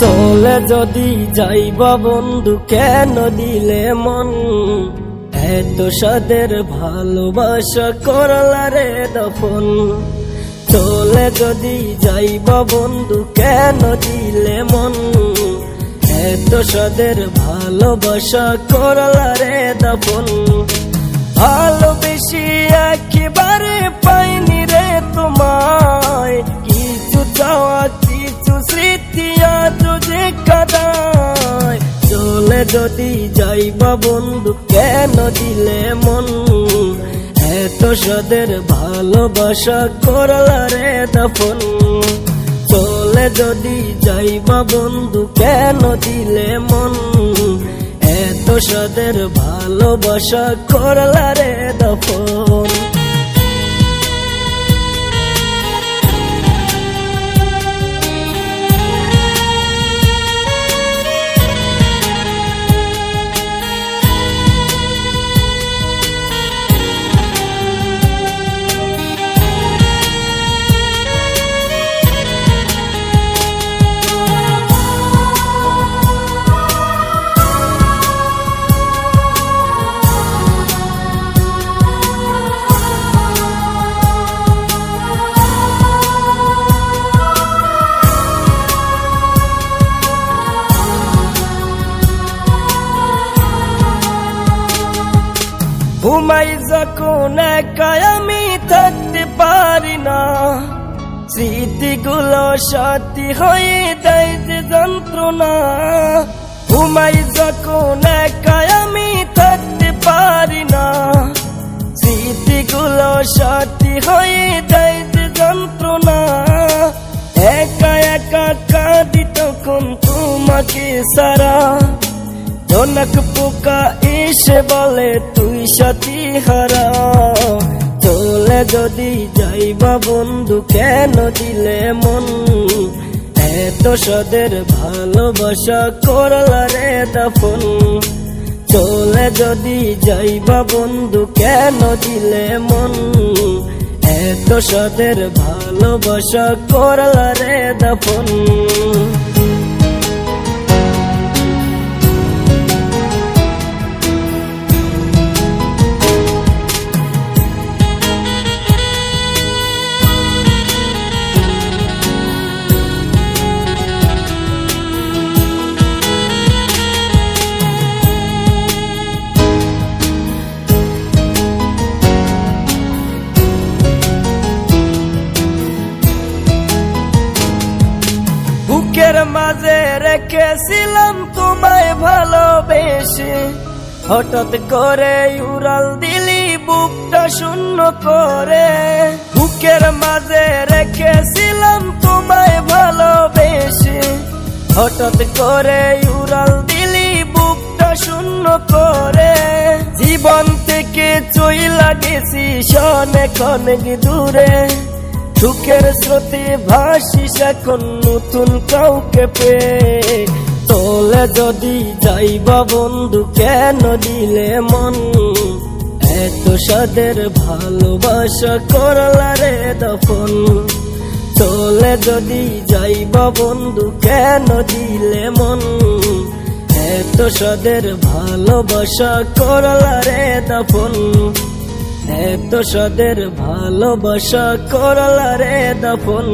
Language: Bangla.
চলে যদি যাইবা বন্ধু, কেন দিলে মন? এত সাদের ভালোবাসা করলা রে দফন। চলে যদি যাইবা বন্ধু, কেন দিলে মন? এত সাদের ভালোবাসা করলা রে দফন। ভালোবেসি একেবারে যদি যাইবা বন্ধু, কেন দিলে মন? এত সদের ভালোবাসা করলা রে দফন চলে যদি যাইবা বন্ধু, কেন দিলে মন? এত সদের ভালোবাসা করলা রে দফন ঘুমাই যখন একাই আমি থাকতে পারি না। স্মৃতিগুলো সাথী হয়ে দেয় যে যন্ত্রণা। ঘুমাই যখন একাই আমি থাকতে পারি না। স্মৃতিগুলো সাথী হয়ে দেয় যে যন্ত্রণা। একা একা কাঁদি তখন তোমাকে সারা। জনক পোকা এসে বলে, তুই সাথী হারা। চলে যদি যাইবা বন্ধু, কেন দিলে মন? এত সদের ভালোবাসা করলা রে দফন। চলে যদি যাইবা বন্ধু, কেন দিলে মন? এত সদের ভালোবাসা করলা রে দফন। বুকের মাঝে রেখেছিলাম তোমায় ভালোবেসে। হঠাৎ করে উড়াল দিলি বুকটা শূন্য করে। বুকের মাঝে রেখেছিলাম তোমায় ভালোবেসে। হঠাৎ করে উড়াল দিলি বুকটা শূন্য করে। জীবন থেকে চইলা গেছি অনেক অনেক দূরে। সুখের স্রোতে ভাসিস এখন নতুন কাউকে পে তোলে যদি যাইবা বন্ধু, কেন দিলে মন? এত সাদের ভালোবাসা করলা রে দফন। তোলে যদি যাইবা বন্ধু, কেন দিলে মন? এত সাদের ভালোবাসা করলা রে দফন। এত সদের ভালোবাসা করলারে দফল